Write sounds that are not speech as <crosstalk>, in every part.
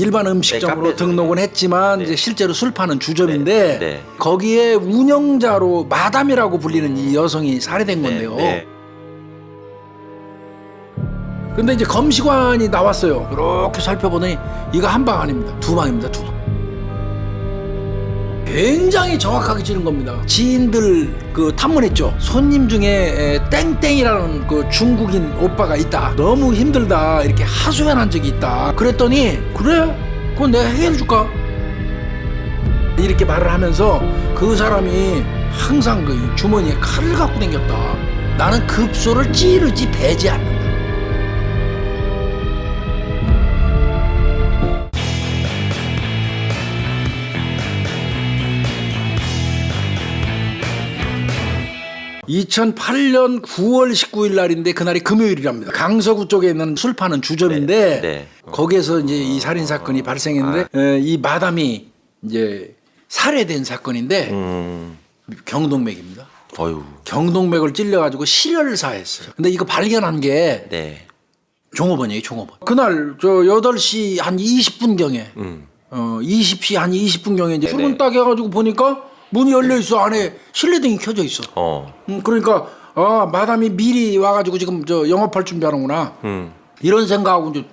일반 음식점으로 카페에서 등록은 했지만 네. 이제 실제로 술 파는 주점인데 네, 네. 거기에 운영자로 마담이라고 불리는 이 여성이 살해된 건데요. 네. 근데 이제 검시관이 나왔어요. 이렇게 살펴보더니 이거 한 방 아닙니다. 두 방입니다. 두 방. 굉장히 정확하게 찌른 겁니다. 지인들 그 탐문했죠. 손님 중에 에, 땡땡이라는 그 중국인 오빠가 있다. 너무 힘들다. 이렇게 하소연한 적이 있다. 그랬더니 그래? 그건 내가 해결해 줄까? 이렇게 말을 하면서 그 사람이 항상 그 주머니에 칼을 갖고 다녔다. 나는 급소를 찌르지 배지 않는다. (2008년 9월 19일 날인데 그날이 금요일이랍니다 강서구 쪽에 있는 술 파는 주점인데 네, 네. 거기에서 이제 이 살인 사건이 발생했는데 에, 이 마담이 이제 살해된 사건인데 음. 경동맥입니다. 어유. 경동맥을 찔려가지고 실혈사했어요. 근데 이거 발견한 게 네. 종업원이에요, 종업원. 그날 저 8시 한 20분경에 음. 어 20시 한 20분경에 이제 네네. 출근 딱 해가지고 보니까 문이 열려 있어 안에 실내등이 켜져 있어. 어. 음, 그러니까 아 마담이 미리 와가지고 지금 저 영업할 준비하는구나 음. 이런 생각하고 이제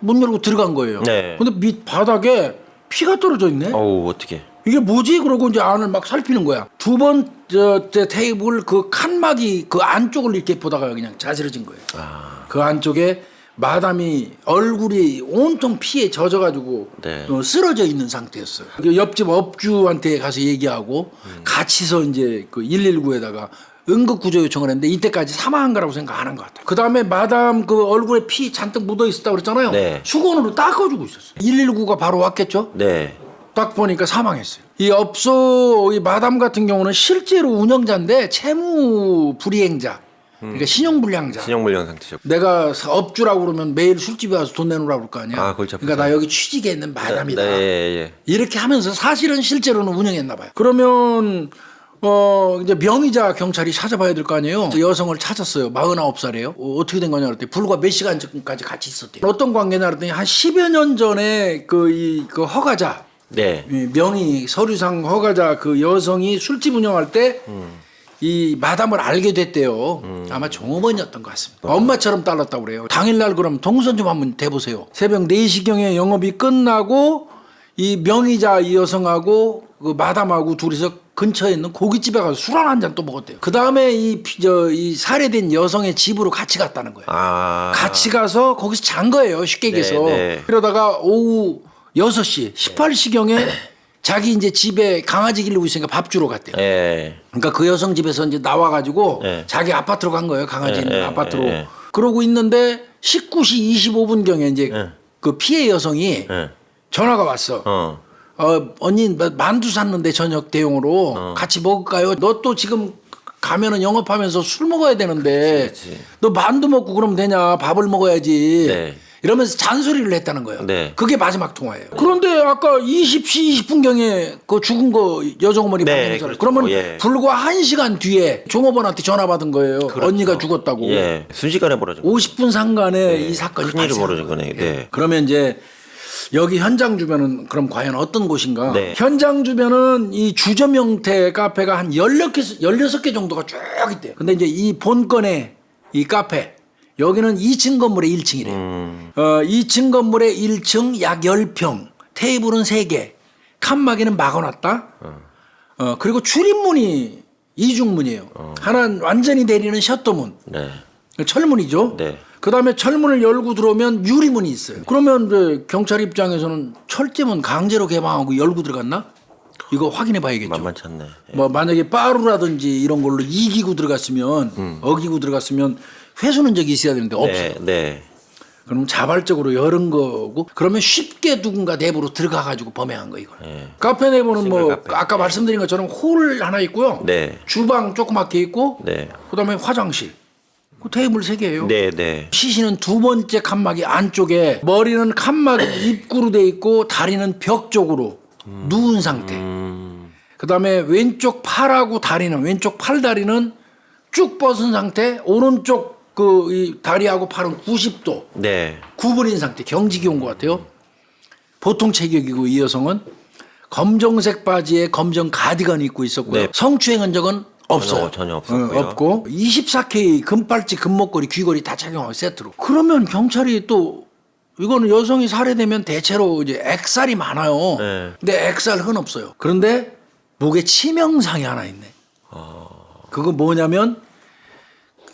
문 열고 들어간 거예요. 네. 근데 밑 바닥에 피가 떨어져 있네. 어우 어떻게? 이게 뭐지? 그러고 이제 안을 막 살피는 거야. 두 번째 테이블 그 칸막이 그 안쪽을 이렇게 보다가 그냥 자지러진 거예요. 아. 그 안쪽에 마담이 얼굴이 온통 피에 젖어가지고 네. 어, 쓰러져 있는 상태였어요. 그 옆집 업주한테 가서 얘기하고 음. 같이서 이제 그 119에다가 응급구조 요청을 했는데 이때까지 사망한 거라고 생각 안 한 것 같아요. 그 다음에 마담 그 얼굴에 피 잔뜩 묻어 있었다고 그랬잖아요. 네. 수건으로 닦아주고 있었어요. 119가 바로 왔겠죠? 네. 딱 보니까 사망했어요. 이 업소 이 마담 같은 경우는 실제로 운영자인데 채무 불이행자, 그러니까 신용불량자. 신용불량 상태죠. 내가 사- 업주라고 그러면 매일 술집에 와서 돈 내놓으라 그럴 거 아니야. 아, 그걸 잡히죠. 그러니까 나 여기 취직에 있는 마담이다. 네. 예. 이렇게 하면서 사실은 실제로는 운영했나 봐요. 그러면 어 이제 명의자 경찰이 찾아봐야 될 거 아니에요. 그 여성을 찾았어요. 49살이에요. 어, 어떻게 된 거냐 그랬더니 불과 몇 시간 전까지 같이 있었대요. 어떤 관계냐 그랬더니 한 10여 년 전에 그 이 그 허가자 네. 이 명의 서류상 허가자 그 여성이 술집 운영할 때 이 마담을 알게 됐대요. 아마 종업원이었던 것 같습니다. 엄마처럼 딸랐다고 그래요. 당일날 그럼 동선 좀 한번 대보세요. 새벽 4시경에 영업이 끝나고 이 명의자 이 여성하고 그 마담하고 둘이서 근처에 있는 고깃집에 가서 술 한 잔 또 먹었대요. 그 다음에 이, 피- 저, 이 살해된 여성의 집으로 같이 갔다는 거예요. 아. 같이 가서 거기서 잔 거예요. 쉽게 네, 얘기해서. 네. 그러다가 오후 6시, 18시경에 <laughs> 자기 이제 집에 강아지 기르고 있으니까 밥 주러 갔대요. 예. 그러니까 그 여성 집에서 이제 나와가지고 네. 자기 아파트로 간 거예요. 강아지 네, 있는 네, 아파트로. 네, 네. 그러고 있는데 19시 25분경에 이제 네. 그 피해 여성이 예. 전화가 왔어. 어. 어, 언니 마- 만두 샀는데 저녁 대용으로 어. 같이 먹을까요? 너 또 지금 가면은 영업하면서 술 먹어야 되는데 그치, 그치. 너 만두 먹고 그러면 되냐? 밥을 먹어야지. 네. 이러면서 잔소리를 했다는 거예요. 네. 그게 마지막 통화예요. 그런데 아까 20시 20분경에 그 죽은 거 여성 어머니 네, 발견했잖아요. 그렇죠. 그러면 예. 불과 1시간 뒤에 종업원한테 전화 받은 거예요. 언니가 죽었다고. 예. 순식간에 벌어진. 거. 50분 상간에 이 사건이 큰일이 발생한 벌어진 거네. 네. 그러면 이제 여기 현장 주변은 그럼 과연 어떤 곳인가? 네. 현장 주변은 이 주점 형태 카페가 한 16개, 16개 정도가 쭉 있대요. 근데 이제 이 본건의 이 카페, 여기는 2층 건물의 1층이래요. 음. 어, 2층 건물의 1층 약 10평, 테이블은 3개, 칸막이는 막아놨다. 어, 그리고 출입문이 이중문이에요. 하나는 완전히 내리는 셔터문. 네. 철문이죠. 네. 그 다음에 철문을 열고 들어오면 유리문이 있어요. 그러면 이제 경찰 입장에서는 철제문 강제로 개방하고 열고 들어갔나? 이거 확인해 봐야겠죠. 만만치 않네. 예. 뭐 만약에 빠루라든지 이런 걸로 이기고 들어갔으면 어기고 들어갔으면 회수는 적이 있어야 되는데 없어요. 네. 네. 그럼 자발적으로 열은 거고 그러면 쉽게 누군가 내부로 들어가 가지고 범행한 거 이거. 네. 카페 내부는 뭐 싱글 카페. 아까 말씀드린 것처럼 홀 하나 있고요. 네. 주방 조그맣게 있고 네. 그다음에 화장실. 그 테이블 세 개예요. 네. 네. 시신은 두 번째 칸막이 안쪽에 머리는 칸막이 <clears throat> 입구로 돼 있고 다리는 벽 쪽으로 누운 상태. 음. 그다음에 왼쪽 팔하고 다리는 왼쪽 팔 다리는 쭉 뻗은 상태. 오른쪽 그 이 다리하고 팔은 90도 네. 구부린 상태. 경직이 온 것 같아요. 보통 체격이고 이 여성은 검정색 바지에 검정 가디건 입고 있었고요. 네. 성추행 흔적은 없어요. 전혀 없었고요. 어, 없고 24K 금팔찌 금목걸이 귀걸이 다 착용하고 세트로. 그러면 경찰이 또 이거는 여성이 살해되면 대체로 이제 액살이 많아요. 네. 근데 액살 흔 없어요. 그런데 목에 치명상이 하나 있네. 그거 뭐냐면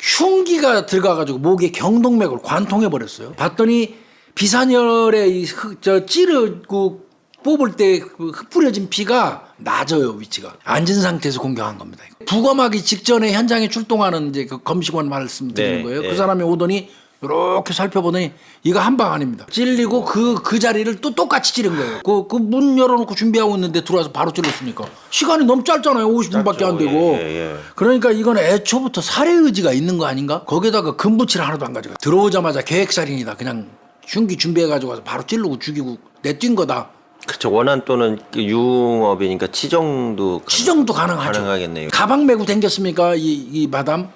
흉 기가 들어가가지고 목에 경동맥을 관통해 버렸어요. 봤더니 비산혈에 이 흙- 저 찌르고 뽑을 때그 흩뿌려진 피가 낮아요 위치가 앉은 상태에서 공격한 겁니다. 부검하기 직전에 현장에 출동하는 이제 그 검식원 말씀드리는 네, 거예요. 네. 그 사람이 오더니 이렇게 살펴보더니 이거 한 방 아닙니다. 찔리고 그 그 자리를 또 똑같이 찌른 거예요. 그 그 문 열어놓고 준비하고 있는데 들어와서 바로 찔렀으니까 시간이 너무 짧잖아요. 50분밖에 안 되고. 예, 예, 예. 그러니까 이건 애초부터 살해 의지가 있는 거 아닌가? 거기다가 금붙이를 하나도 안 가져가. 들어오자마자 계획살인이다. 그냥 흉기 준비해 가지고 와서 바로 찌르고 죽이고 내뛴 거다. 그렇죠. 원한 또는 그 유흥업이니까 치정도 가능- 추정도 가능하죠. 가능하겠네요. 가방 메고 댕겼습니까? 이, 이 마담?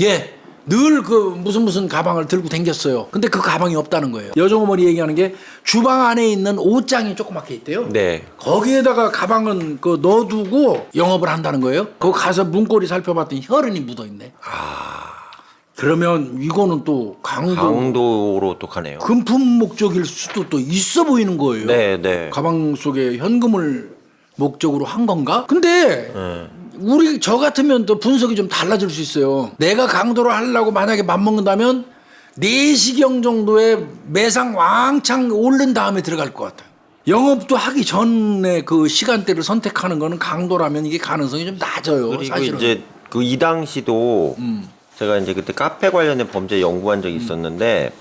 예. 늘 그 무슨 무슨 가방을 들고 댕겼어요. 근데 그 가방이 없다는 거예요. 여종 어머니 얘기하는 게 주방 안에 있는 옷장이 조그맣게 있대요. 네. 거기에다가 가방은 그 넣어두고 영업을 한다는 거예요. 거기 가서 문고리 살펴봤더니 혈흔이 묻어 있네. 그러면 이거는 또 강도 강도로 또 가네요. 금품 목적일 수도 또 있어 보이는 거예요. 네, 네. 가방 속에 현금을 목적으로 한 건가? 근데 네. 우리 저 같으면 또 분석이 좀 달라질 수 있어요. 내가 강도를 하려고 만약에 맘먹는다면 4시경 정도에 매상 왕창 오른 다음에 들어갈 것 같아요. 영업도 하기 전에 그 시간대를 선택하는 거는 강도라면 이게 가능성이 좀 낮아요. 그리고 사실은. 음. 이제 그 이 당시도 제가 이제 그때 카페 관련된 범죄 연구한 적이 있었는데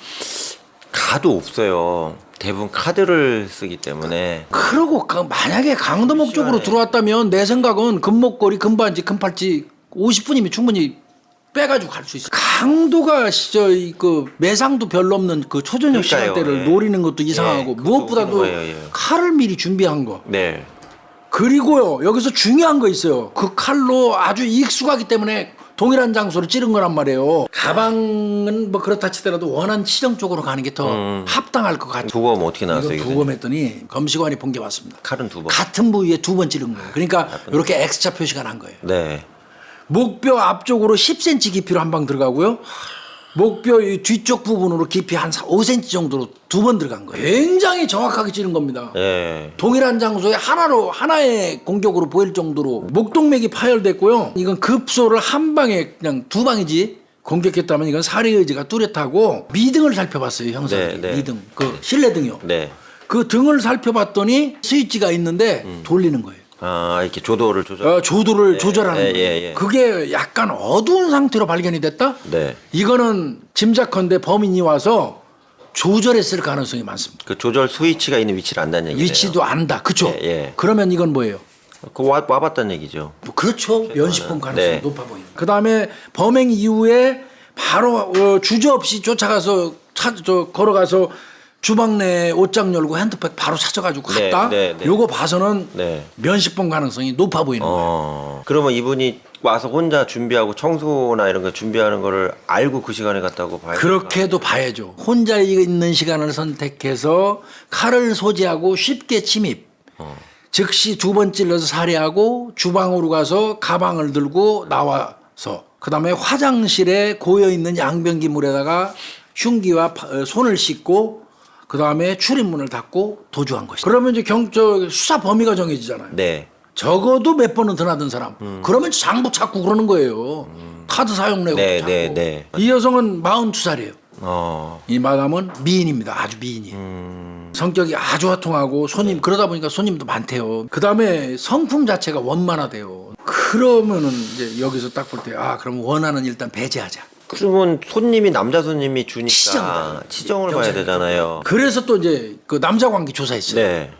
가도 없어요. 대부분 카드를 쓰기 때문에 그러고 그 만약에 강도 목적으로 들어왔다면 내 생각은 금목걸이, 금반지, 금팔찌 50분이면 충분히 빼가지고 갈 수 있어. 강도가 이그 매상도 별로 없는 그 초저녁 그러니까요, 시간대를 예. 노리는 것도 이상하고 예, 그것도 무엇보다도 거예요, 예. 칼을 미리 준비한 거. 네. 그리고요 여기서 중요한 거 있어요. 그 칼로 아주 익숙하기 때문에 동일한 장소를 찌른 거란 말이에요. 가방은 뭐 그렇다 치더라도 원한 시정 쪽으로 가는 게더 합당할 것 같아요. 두 검 어떻게 나왔어요? 이거 이거? 부검했더니 검시관이 본 게 왔습니다. 칼은 두 번. 같은 부위에 두 번 찌른 거예요. 그러니까 이렇게 X자 표시가 난 거예요. 네. 목뼈 앞쪽으로 10cm 깊이로 한 방 들어가고요. 목뼈 이 뒤쪽 부분으로 깊이 한 5cm 정도로 두 번 들어간 거예요. 굉장히 정확하게 찌른 겁니다. 예. 동일한 장소에 하나로 하나의 공격으로 보일 정도로 목동맥이 파열됐고요. 이건 급소를 한 방에 그냥 두 방이지 공격했다면 이건 살해 의지가 뚜렷하고 미등을 살펴봤어요 형사들이 네, 네. 미등 그 실내 등이요. 네. 그 등을 살펴봤더니 스위치가 있는데 돌리는 거예요. 아 이렇게 조도를 조절. 어, 조도를 조절하는 예, 거예요. 예, 예. 그게 약간 어두운 상태로 발견이 됐다? 네. 이거는 짐작컨대 범인이 와서 조절했을 가능성이 많습니다. 그 조절 스위치가 있는 위치를 안다는 얘기네요. 위치도 안다. 그쵸? 예, 예. 그러면 이건 뭐예요? 그 와, 와봤다는 얘기죠. 뭐 그렇죠. 면식범 가능성이 네. 높아 보입니다. 그 다음에 범행 이후에 바로 어, 주저 없이 쫓아가서 차, 저, 걸어가서 주방 내 옷장 열고 핸드백 바로 찾아가지고 네, 갔다. 네, 네. 요거 봐서는 네. 면식범 가능성이 높아 보이는 거예요. 어. 그러면 이분이 와서 혼자 준비하고 청소나 이런 거 준비하는 거를 알고 그 시간에 갔다고 봐야 그렇게도 봐야죠. 혼자 있는 시간을 선택해서 칼을 소지하고 쉽게 침입. 즉시 두 번 찔러서 살해하고 주방으로 가서 가방을 들고 나와서 그다음에 화장실에 고여 있는 양변기 물에다가 흉기와 파- 어, 손을 씻고 그 다음에 출입문을 닫고 도주한 것이다. 그러면 이제 경저 수사 범위가 정해지잖아요. 네. 적어도 몇 번은 드나든 사람. 그러면 장부 찾고 그러는 거예요. 카드 사용 내고 네, 찾고. 네, 네. 이 여성은 42살이에요. 어. 이 마담은 미인입니다. 아주 미인이에요. 음. 성격이 아주 화통하고 손님 그러다 보니까 손님도 많대요. 그 다음에 성품 자체가 원만하대요. 그러면은 이제 여기서 딱 볼 때 아 그럼 원하는 일단 배제하자. 그러면 손님이 남자 손님이 주니까 치정이다. 치정을 봐야. 되잖아요. 그래서 또 이제 그 남자 관계 조사했어요. 네.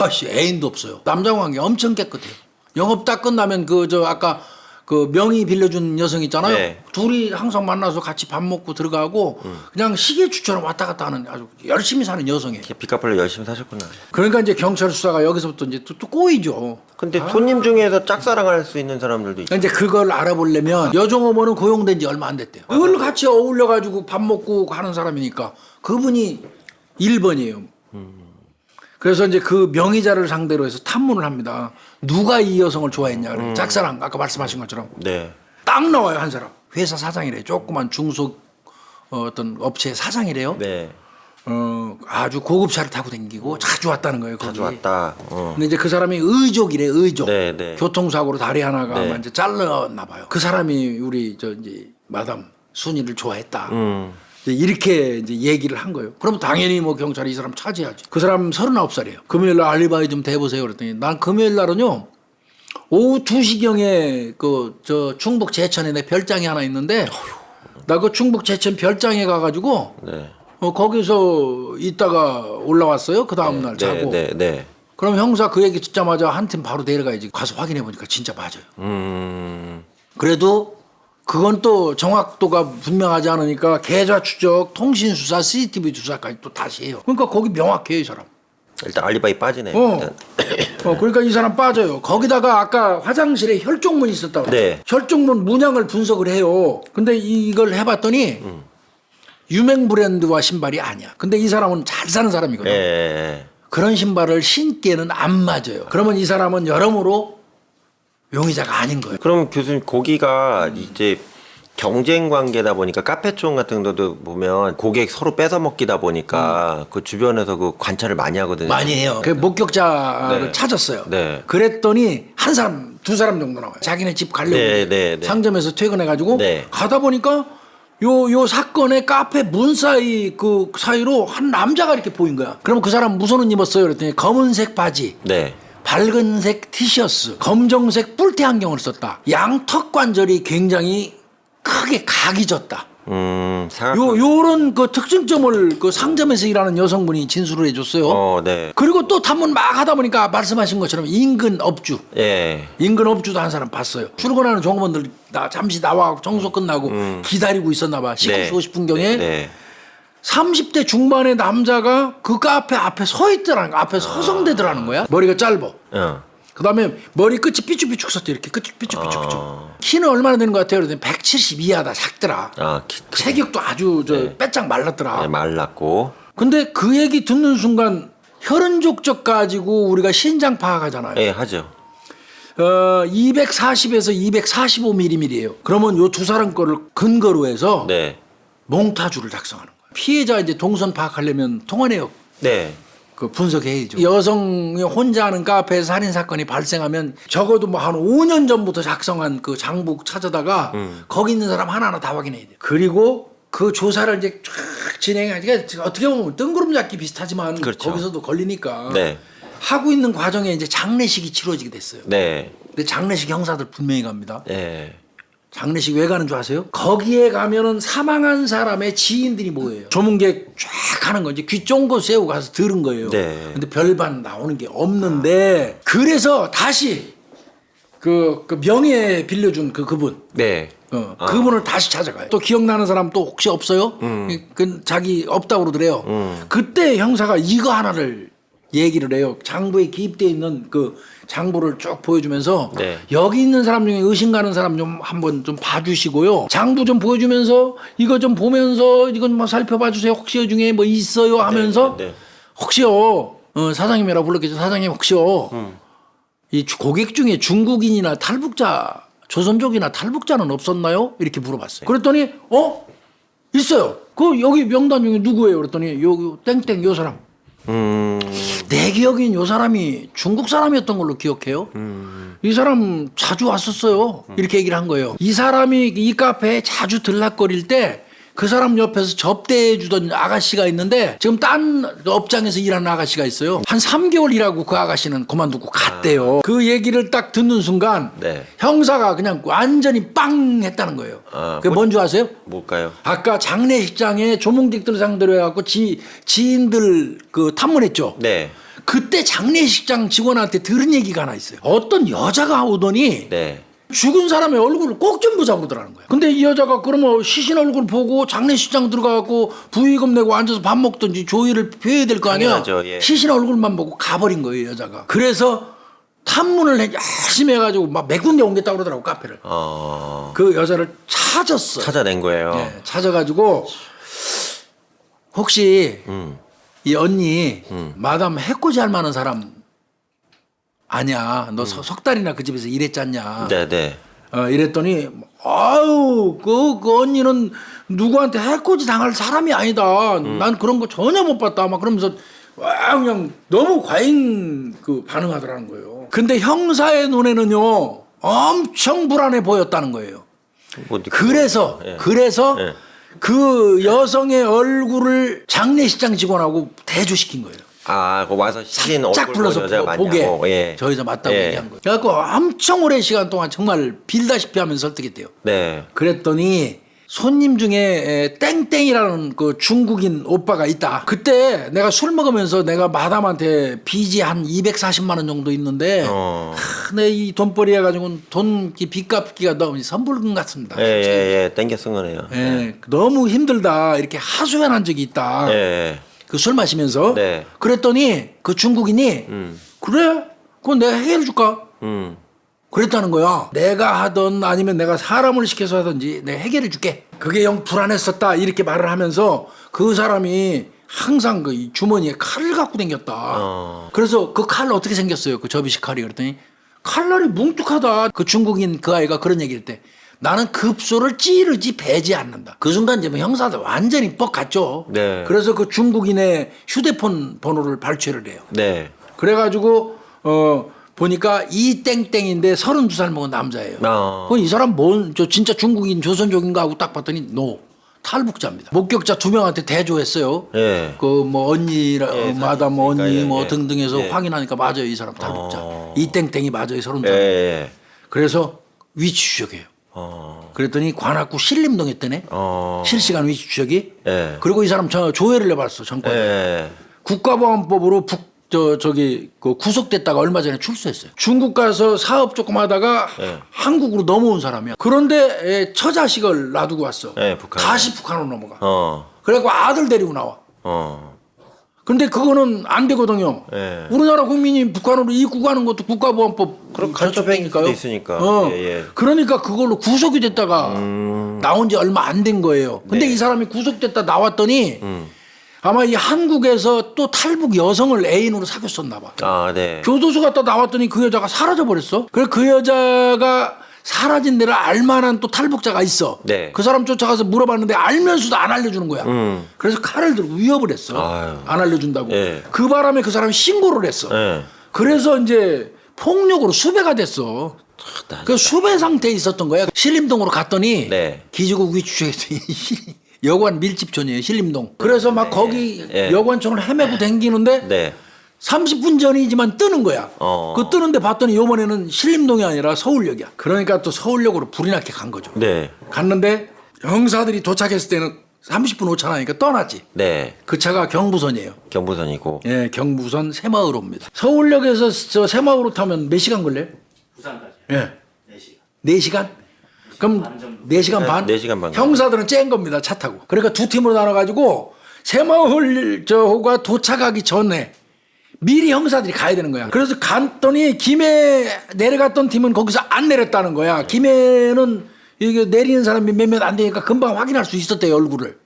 아씨 애인도 없어요. 남자 관계 엄청 깨끗해요. 영업 딱 끝나면 그 저 아까 그 명의 빌려준 여성 있잖아요. 네. 둘이 항상 만나서 같이 밥 먹고 들어가고 그냥 시계추처럼 왔다 갔다 하는 아주 열심히 사는 여성이에요. 이렇게 빚 갚으려 열심히 사셨구나. 그러니까 이제 경찰 수사가 여기서부터 이제 또, 또 꼬이죠. 근데 손님 중에서 짝사랑할 수 있는 사람들도 있죠. 이제 그걸 알아보려면 여종 어머는 고용된 지 얼마 안 됐대요. 그걸 같이 어울려 가지고 밥 먹고 하는 사람이니까 그분이 1번이에요. 그래서 이제 그 명의자를 상대로 해서 탐문을 합니다. 누가 이 여성을 좋아했냐. 그래. 짝사랑 아까 말씀하신 것처럼 네. 딱 나와요 한 사람. 회사 사장이래. 조그만 중소 어, 어떤 업체 사장이래요. 네. 어, 아주 고급 차를 타고 다니고 자주 왔다는 거예요. 거기. 자주 왔다. 어. 근데 이제 그 사람이 의족이래 의족. 네, 네. 교통사고로 다리 하나가 네. 이제 잘렸나 봐요. 그 사람이 우리 저 이제 마담 순이를 좋아했다. 음. 이렇게 이제 얘기를 한 거예요. 그럼 당연히 뭐 경찰이 이 사람 차지하지. 그 사람 39살이에요. 금요일 날 알리바이 좀 대보세요. 그랬더니 난 금요일 날은요. 오후 2시경에 그 저 충북 제천에 내 별장이 하나 있는데 나 그 충북 제천 별장에 가가지고 네. 어, 거기서 있다가 올라왔어요. 그 다음 날 자고. 네, 네, 네. 그럼 형사 그 얘기 듣자마자 한 팀 바로 내려가야지. 가서 확인해 보니까 진짜 맞아요. 음. 그래도 그건 또 정확도가 분명하지 않으니까 계좌 추적, 통신 수사, CCTV 수사까지 또 다시 해요. 그러니까 거기 명확해요, 이 사람. 일단 알리바이 빠지네. 어. 일단. <coughs> 어, 그러니까 이 사람 빠져요. 거기다가 아까 화장실에 혈종문이 있었다고. 네. 혈종문 문양을 분석을 해요. 근데 이걸 해봤더니 유명 브랜드와 신발이 아니야. 근데 이 사람은 잘 사는 사람이거든. 예. 그런 신발을 신기에는 안 맞아요. 그러면 이 사람은 여러모로 용의자가 아닌 거예요. 그럼 교수님 거기가 이제 경쟁 관계다 보니까 카페촌 같은 데도 보면 고객 서로 뺏어 먹기다 보니까 그 주변에서 그 관찰을 많이 하거든요. 많이 해요. 그 목격자를 네. 찾았어요. 네. 그랬더니 한 사람, 두 사람 정도 나와요. 자기네 집 가려고 네, 네, 네. 상점에서 퇴근해가지고 네. 가다 보니까 요, 요 사건의 카페 문 사이 그 사이로 한 남자가 이렇게 보인 거야. 그럼 그 사람 무슨 옷 입었어요? 그랬더니 검은색 바지, 네. 밝은색 티셔츠, 검정색 뿔테 안경을 썼다. 양턱 관절이 굉장히 크게 각이 졌다. 음, 사각. 요 요런 그 특징점을 그 상점에서 일하는 여성분이 진술을 해줬어요. 어, 네. 그리고 또 탐문 막 하다 보니까 말씀하신 것처럼 인근 업주, 예. 인근 업주도 한 사람 봤어요. 출근하는 종업원들 나 잠시 나와 청소 끝나고 기다리고 있었나 봐. 19, 음. 네. 50분경에 네. 30대 중반의 남자가 그 카페 앞에 서 있더라는 거야. 앞에 서성대더라는 거야. 머리가 짧아. 어. 그다음에 머리 끝이 삐죽삐죽 섰대 이렇게 끝이 삐죽삐죽 삐죽. 어. 키는 얼마나 되는 것 같아요? 그랬더니 170 이하다 작더라. 아, 키, 크- 체격도 아주 저 네. 빼짝 말랐더라. 네, 말랐고. 근데 그 얘기 듣는 순간 혈흔 족적 가지고 우리가 신장 파악하잖아요. 예, 하죠. 어, 240에서 245mm이에요. 그러면 요 두 사람 거를 근거로 해서 네. 몽타주를 작성하는 거예요. 피해자 이제 동선 파악하려면 통화내역 네. 그 분석해야죠. 여성이 혼자 하는 카페에서 살인 사건이 발생하면 적어도 뭐 한 5년 전부터 작성한 그 장북 찾아다가 음. 거기 있는 사람 하나하나 다 확인해야 돼요. 그리고 그 조사를 이제 쫙 진행하니까 어떻게 보면 뜬구름 잡기 비슷하지만 그렇죠. 거기서도 걸리니까 네. 하고 있는 과정에 이제 장례식이 치러지게 됐어요. 네. 근데 장례식 형사들 분명히 갑니다. 예. 장례식 왜 가는 줄 아세요? 거기에 가면은 사망한 사람의 지인들이 모여요. 조문객 쫙 하는 거지. 귀 쫑긋 세우고 가서 들은 거예요. 네. 근데 별반 나오는 게 없는데 그래서 다시 그, 그 명예 빌려준 그 그분 네. 어, 그분을 다시 찾아가요. 또 기억나는 사람 또 혹시 없어요? 음. 그 자기 없다고 그러더래요. 그때 형사가 이거 하나를 얘기를 해요. 장부에 기입돼 있는 그 장부를 쭉 보여주면서 네. 여기 있는 사람 중에 의심 가는 사람 좀 한번 좀 봐주시고요. 장부 좀 보여주면서 이거 좀 보면서 이건 뭐 살펴봐 주세요. 혹시 이 중에 뭐 있어요 하면서 네, 네. 혹시요 어, 사장님이라고 불렀겠죠. 사장님 혹시요 음. 이 주- 고객 중에 중국인이나 탈북자 조선족이나 탈북자는 없었나요? 이렇게 물어봤어요. 그랬더니 어 있어요. 그 여기 명단 중에 누구예요? 그랬더니 요, 요 땡땡 요 사람. 음. 내 기억엔 요 사람이 중국 사람이었던 걸로 기억해요. 이 사람 자주 왔었어요. 이렇게 얘기를 한 거예요. 이 사람이 이 카페에 자주 들락거릴 때 그 사람 옆에서 접대해 주던 아가씨가 있는데 지금 딴 업장에서 일하는 아가씨가 있어요. 한 3개월 일하고 그 아가씨는 그만두고 갔대요. 그 얘기를 딱 듣는 순간 네. 형사가 그냥 완전히 빵 했다는 거예요. 아, 그게 뭔지 아세요? 뭘까요? 아까 장례식장에 조문객들 상대로 해갖고 지, 지인들 그 탐문했죠. 네. 그때 장례식장 직원한테 들은 얘기가 하나 있어요. 어떤 여자가 오더니 네. 죽은 사람의 얼굴을 꼭 좀 보자 그러더라는 거예요. 근데 이 여자가 그러면 시신 얼굴 보고 장례식장 들어가고 부의금 내고 앉아서 밥 먹든지 조의를 표해야 될 거 아니야. 당연하죠, 예. 시신 얼굴만 보고 가버린 거예요 여자가. 그래서 탐문을 해- 열심히 해가지고 막 몇 군데 옮겼다 고 그러더라고 카페를. 어. 그 여자를 찾았어. 요 찾아낸 거예요. 예, 찾아가지고 혹시 음. 이 언니 마담 해코지 할 만한 사람 아니야. 너 석- 석 달이나 그 집에서 일했잖냐. 네, 네. 어, 이랬더니 아유 그, 그 언니는 누구한테 해코지 당할 사람이 아니다. 난 그런 거 전혀 못 봤다. 막 그러면서 와 그냥 너무 과잉 그 반응하더라는 거예요. 근데 형사의 눈에는요 엄청 불안해 보였다는 거예요. 뭐, 그래서 예. 그래서 예. 그 여성의 얼굴을 장례식장 직원하고 대조시킨 거예요. 아, 그 와서 시신 짝 얼굴 불러서 보- 보게 맞냐고. 예. 저 여자 맞다고 예. 얘기한 거예요. 그래갖고 엄청 오랜 시간 동안 정말 빌다시피 하면서 설득했대요. 네. 그랬더니 손님 중에 에, 땡땡이라는 그 중국인 오빠가 있다. 그때 내가 술 먹으면서 내가 마담한테 빚이 한 240만 원 정도 있는데 어. 내 이 돈벌이 해가지고 돈빚 갚기가 너무 선불금 같습니다. 예, 예, 예. 땡겨 쓴 거네요. 예, 너무 힘들다 이렇게 하소연한 적이 있다. 예. 그 술 마시면서 네. 그랬더니 그 중국인이 음. 그래? 그건 내가 해결해 줄까? 음. 그랬다는 거야. 내가 하던 아니면 내가 사람을 시켜서 하든지 내가 해결해 줄게. 그게 영 불안했었다 이렇게 말을 하면서 그 사람이 항상 그 이 주머니에 칼을 갖고 다녔다. 어. 그래서 그 칼 어떻게 생겼어요? 그 접이식 칼이 그랬더니 칼날이 뭉툭하다. 그 중국인 그 아이가 그런 얘기를 때 나는 급소를 찌르지 배지 않는다. 그 순간 이제 뭐 형사들 완전히 뻑 갔죠. 네. 그래서 그 중국인의 휴대폰 번호를 발췌를 해요. 네. 그래가지고 어 보니까 이 땡땡인데 32살 먹은 남자예요. 어. 그이 사람 뭔 저 진짜 중국인 조선족인가 하고 딱 봤더니 노 탈북자입니다. 목격자 두 명한테 대조했어요. 예. 그 뭐 언니라 예, 마담 사진 언니 있으니까, 뭐 예, 예. 등등해서 예. 확인하니까 맞아요 이 사람 탈북자. 어. 이 땡땡이 맞아요 서른 예. 살. 예. 그래서 위치 추적해요. 어. 그랬더니 관악구 신림동 했더네. 어. 실시간 위치 추적이. 예. 그리고 이 사람 저 조회를 해봤어 정권. 예. 국가보안법으로 북, 저, 저기, 그 구속됐다가 얼마 전에 출소했어요. 중국 가서 사업 조금 하다가 예. 한국으로 넘어온 사람이야. 그런데 애 처자식을 놔두고 왔어. 예, 북한에. 다시 북한으로 넘어가. 어. 그래갖고 아들 데리고 나와. 어. 근데 그거는 안 되거든요. 예. 우리나라 국민이 북한으로 입국하는 것도 국가보안법 그럼 간첩행위도 저쪽이니까요. 있으니까. 어. 예, 예. 그러니까 그걸로 구속이 됐다가 음. 나온 지 얼마 안 된 거예요. 근데 네. 이 사람이 구속됐다 나왔더니 음. 아마 이 한국에서 또 탈북 여성을 애인으로 사귀었었나 봐. 아, 네. 교도소 갔다 나왔더니 그 여자가 사라져 버렸어. 그래 그 여자가 사라진 데를 알만한 또 탈북자가 있어. 네. 그 사람 쫓아가서 물어봤는데 알면서도 안 알려주는 거야. 음. 그래서 칼을 들고 위협을 했어. 아유. 안 알려준다고. 예. 그 바람에 그 사람이 신고를 했어. 예. 그래서 이제 폭력으로 수배가 됐어. 나- 그 수배 상태에 있었던 거야. 신림동으로 갔더니 네. 기지국 위치에서 <laughs> 여관 밀집촌이에요. 신림동. 그래서 막 거기 예. 여관촌을 헤매고 댕기는데 네. 30분 전이지만 뜨는 거야. 어. 그 뜨는데 봤더니 요번에는 신림동이 아니라 서울역이야. 그러니까 또 서울역으로 불이 나게 간 거죠. 네. 갔는데 형사들이 도착했을 때는 30분 오차 나니까 떠났지. 네. 그 차가 경부선이에요. 경부선이고. 예, 경부선 새마을호입니다. 서울역에서 저 새마을호 타면 몇 시간 걸려요? 부산까지 예. 4시간. 4시간? 그럼 4시간 반? 네, 4시간 반. 형사들은 쨍 겁니다. 차 타고. 그러니까 두 팀으로 나눠 가지고 새마을 저호가 도착하기 전에 미리 형사들이 가야 되는 거야. 그래서 갔더니 김해 내려갔던 팀은 거기서 안 내렸다는 거야. 김해는 이게 내리는 사람이 몇몇 안 되니까 금방 확인할 수 있었대요, 얼굴을.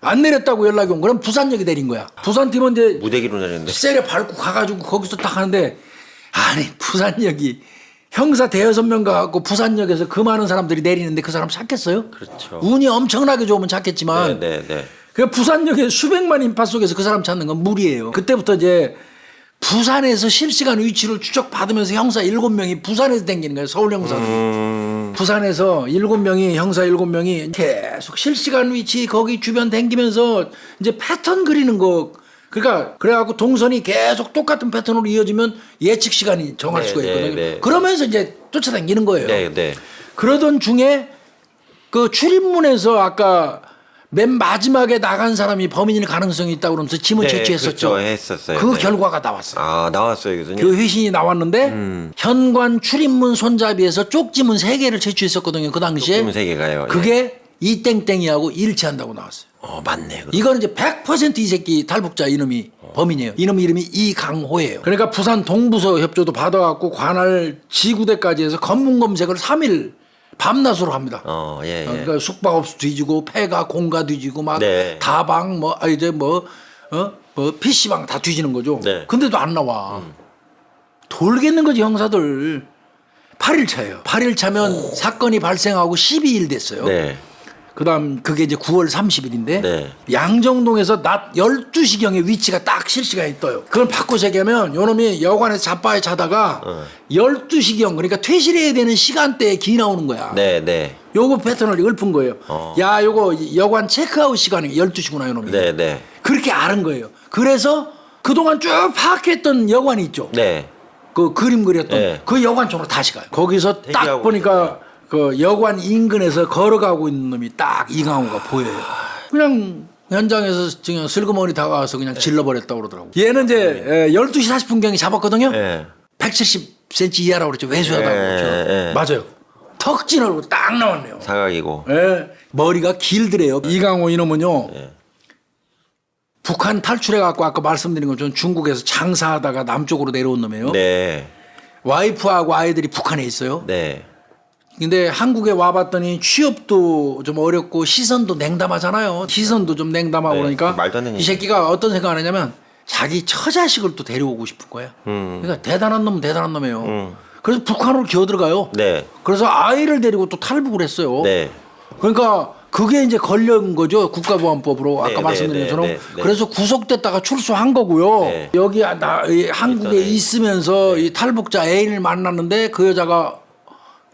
안 내렸다고 연락이 온 거는 부산역에 내린 거야. 부산 팀은 이제 무대기로 내렸는데. 세례 밟고 가가지고 거기서 딱 하는데 아니 부산역이 형사 대여섯 명 가갖고 부산역에서 그 많은 사람들이 내리는데 그 사람 찾겠어요? 그렇죠. 운이 엄청나게 좋으면 찾겠지만 네, 네, 네. 그 부산역에 수백만 인파 속에서 그 사람 찾는 건 무리예요. 그때부터 이제 부산에서 실시간 위치를 추적받으면서 형사 일곱 명이 부산에서 댕기는 거예요. 서울 형사들. 음. 부산에서 일곱 명이 형사 일곱 명이 계속 실시간 위치 거기 주변 댕기면서 이제 패턴 그리는 거 그러니까 그래갖고 동선이 계속 똑같은 패턴으로 이어지면 예측 시간이 정할 네, 수가 네, 있거든요. 네. 그러면서 이제 쫓아다니는 거예요. 네, 네. 그러던 중에 그 출입문에서 아까 맨 마지막에 나간 사람이 범인일 가능성이 있다고 그러면서 짐을 네, 채취했었죠. 그렇죠. 했었어요. 그 네. 결과가 나왔어요. 아, 나왔어요, 교수님. 그 회신이 나왔는데 음. 현관 출입문 손잡이에서 쪽지문 세 개를 채취했었거든요. 그 당시에 조금 세 개가요. 예. 그게 이 땡땡이하고 일치한다고 나왔어요. 어, 맞네. 그거. 이거는 이제 100%이 새끼 탈북자 이놈이 범인이에요. 이놈 이름이 이강호예요. 그러니까 부산 동부서 협조도 받아갖고 관할 지구대까지 해서 검문 검색을 3일 밤낮으로 합니다. 어, 예, 예. 그러니까 숙박업소 뒤지고 폐가 공가 뒤지고 막 네. 다방 뭐 아, 이제 뭐 어? 뭐 PC방 다 뒤지는 거죠. 네. 근데도 안 나와. 돌겠는 거지 형사들. 8일 차예요. 8일 차면 사건이 발생하고 12일 됐어요. 네. 그다음 그게 이제 9월 30일인데 네. 양정동에서 낮 12시경에 위치가 딱 실시간에 떠요. 그걸 바꿔서 얘기하면 요놈이 여관에서 자빠에 자다가 어. 12시경 그러니까 퇴실해야 되는 시간대에 기 나오는 거야. 네, 네. 요거 패턴을 읊은 거예요. 어. 야, 요거 여관 체크아웃 시간이 12시구나, 요놈이. 네, 네. 그렇게 아는 거예요. 그래서 그동안 쭉 파악했던 여관이 있죠. 네. 그 그림 그렸던 네. 그 여관 쪽으로 다시 가요. 거기서 딱 대기하고 보니까 그 여관 인근에서 걸어가고 있는 놈이 딱 이강호가 보여요. 그냥 현장에서 그냥 슬그머니 다가와서 그냥 질러버렸다고 그러더라고. 얘는 이제 에, 12시 40분경에 잡았거든요. 네. 170cm 이하라고 그랬죠. 외수하다고 예, 그랬죠. 예. 맞아요. 턱진 얼굴 딱 나왔네요. 사각이고. 예, 머리가 길더래요. 이강호 이놈은요. 예. 북한 탈출해 갖고 아까 말씀드린 것처럼 중국에서 장사하다가 남쪽으로 내려온 놈이에요. 네. 와이프하고 아이들이 북한에 있어요. 네. 근데 한국에 와봤더니 취업도 좀 어렵고 시선도 냉담하잖아요. 시선도 좀 냉담하고 네, 그러니까 말도 안 되는 이 새끼가 어떤 생각을 하냐면 자기 처자식을 또 데려오고 싶은 거야. 음. 그러니까 대단한 놈은 대단한 놈이에요. 음. 그래서 북한으로 기어 들어가요. 네. 그래서 아이를 데리고 또 탈북을 했어요. 네. 그러니까 그게 이제 걸린 거죠 국가보안법으로 아까 네, 말씀드린 네, 것처럼 네, 네. 그래서 구속됐다가 출소한 거고요. 네. 여기 나 이 한국에. 있으면서 이 탈북자 애인을 만났는데 그 여자가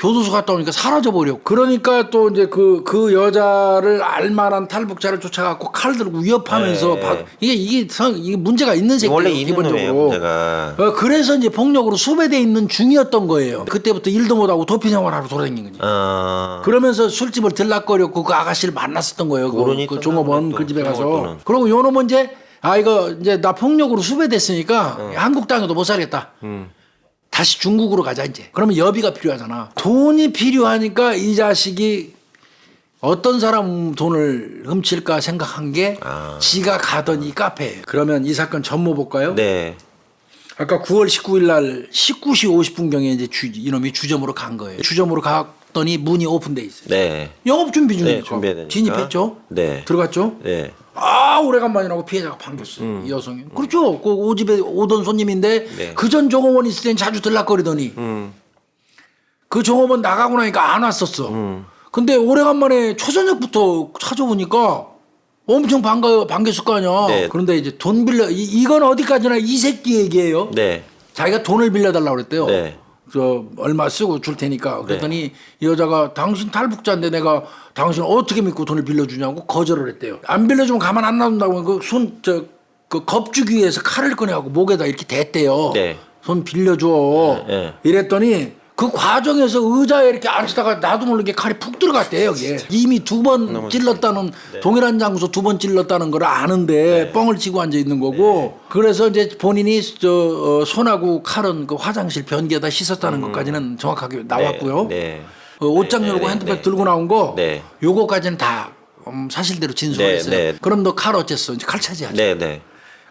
교도소 갔다 오니까 사라져 버려. 그러니까 또 이제 그 그 여자를 알만한 탈북자를 쫓아갖고 칼 들고 위협하면서 네. 박- 이게 이게 성 이게 문제가 있는 새끼예요. 원래 있는 놈이에요. 문제가. 어, 그래서 이제 폭력으로 수배돼 있는 중이었던 거예요. 그때부터 일도 못하고 도피 생활하러 돌아다닌 거지. 어. 그러면서 술집을 들락거렸고 그 아가씨를 만났었던 거예요. 그, 그러니 그 있었나 종업원 또, 그 집에 가서. 종업원은. 그리고 요 놈은 이제 아 이거 이제 나 폭력으로 수배됐으니까 한국 땅에도 못 살겠다. 음. 다시 중국으로 가자 이제. 그러면 여비가 필요하잖아. 돈이 필요하니까 이 자식이 어떤 사람 돈을 훔칠까 생각한 게 아. 지가 가던 이 카페예요. 그러면 이 사건 전모 볼까요? 네. 아까 9월 19일 날 19시 50분경에 이제 주, 이놈이 주점으로 간 거예요. 주점으로 갔더니 문이 오픈돼 있어요. 네. 영업 준비 중이니까 네, 준비해야 되니까. 진입했죠. 네. 들어갔죠. 네. 아 오래간만이라고 피해자가 반겼어요. 이 여성이. 그렇죠. 그 오집에 오던 손님인데 음. 네. 그전 종업원 있을 땐 자주 들락거리더니 음. 그 종업원 나가고 나니까 안 왔었어. 음. 근데 오래간만에 초저녁부터 찾아오니까 엄청 반가 반겼을 거 아니야. 네. 그런데 이제 돈 빌려 이, 이건 어디까지나 이 새끼 얘기예요. 네. 자기가 돈을 빌려달라고 그랬대요. 네. 저 얼마 쓰고 줄 테니까 그랬더니 이 여자가 당신 탈북자인데 내가 당신 어떻게 믿고 돈을 빌려주냐고 거절을 했대요. 안 빌려주면 가만 안 놔둔다고 그손저 그 겁주기 위해서 칼을 꺼내갖고 목에다 이렇게 댔대요. 네. 손 빌려줘. 네, 네. 이랬더니 그 과정에서 의자에 이렇게 앉다가 나도 모르게 칼이 푹 들어갔대요. 여기에. 이미 두 번 찔렀다는 동일한 장소 두 번 찔렀다는 걸 아는데 뻥을 치고 앉아 있는 거고. 그래서 이제 본인이 저 어, 손하고 칼은 그 화장실 변기에다 씻었다는 것까지는 정확하게 나왔고요. 네. 어, 옷장 네, 열고 네, 핸드백 네. 들고 나온 거. 네. 요거까지는 다 음, 사실대로 진술했어요. 네, 네. 그럼 너 칼 어쨌어? 이제 칼 차지하죠. 네, 네.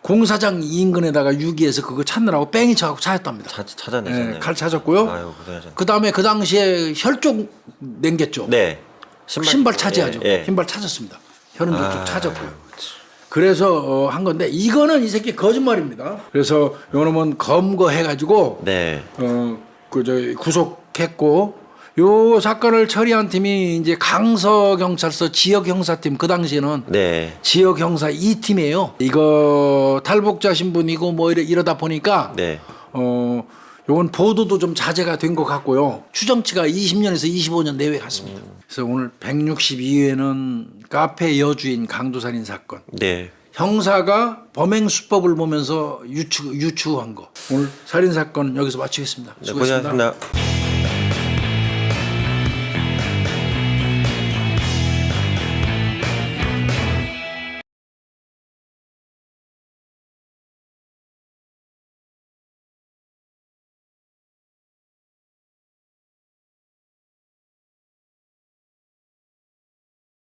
공사장 인근에다가 유기해서 그거 찾느라고 뺑이 쳐갖고 찾았답니다. 찾 찾아내셨네요. 네, 칼 찾았고요. 아유, 고생하셨네. 그 다음에 그 당시에 혈족 냉겼죠. 네. 신발, 차지하죠. 예, 예. 신발 찾았습니다. 혈흔도 아, 쭉 찾았고요. 그래서 어, 한 건데 이거는 이 새끼 거짓말입니다. 그래서 요놈은 검거해가지고 네. 어그 저 구속했고 요 사건을 처리한 팀이 이제 강서 경찰서 지역 형사팀 그 당시에는 네. 지역 형사 2팀이에요. 이거 탈북자 신분이고 뭐 이러, 이러다 보니까 네. 어 요건 보도도 좀 자제가 된 것 같고요. 추정치가 20년에서 25년 내외 같습니다. 그래서 오늘 162회는 카페 여주인 강도살인 사건. 네. 형사가 범행 수법을 보면서 유추 유추한 거. 오늘 살인 사건 여기서 마치겠습니다. 네, 수고했습니다. 고생하셨습니다.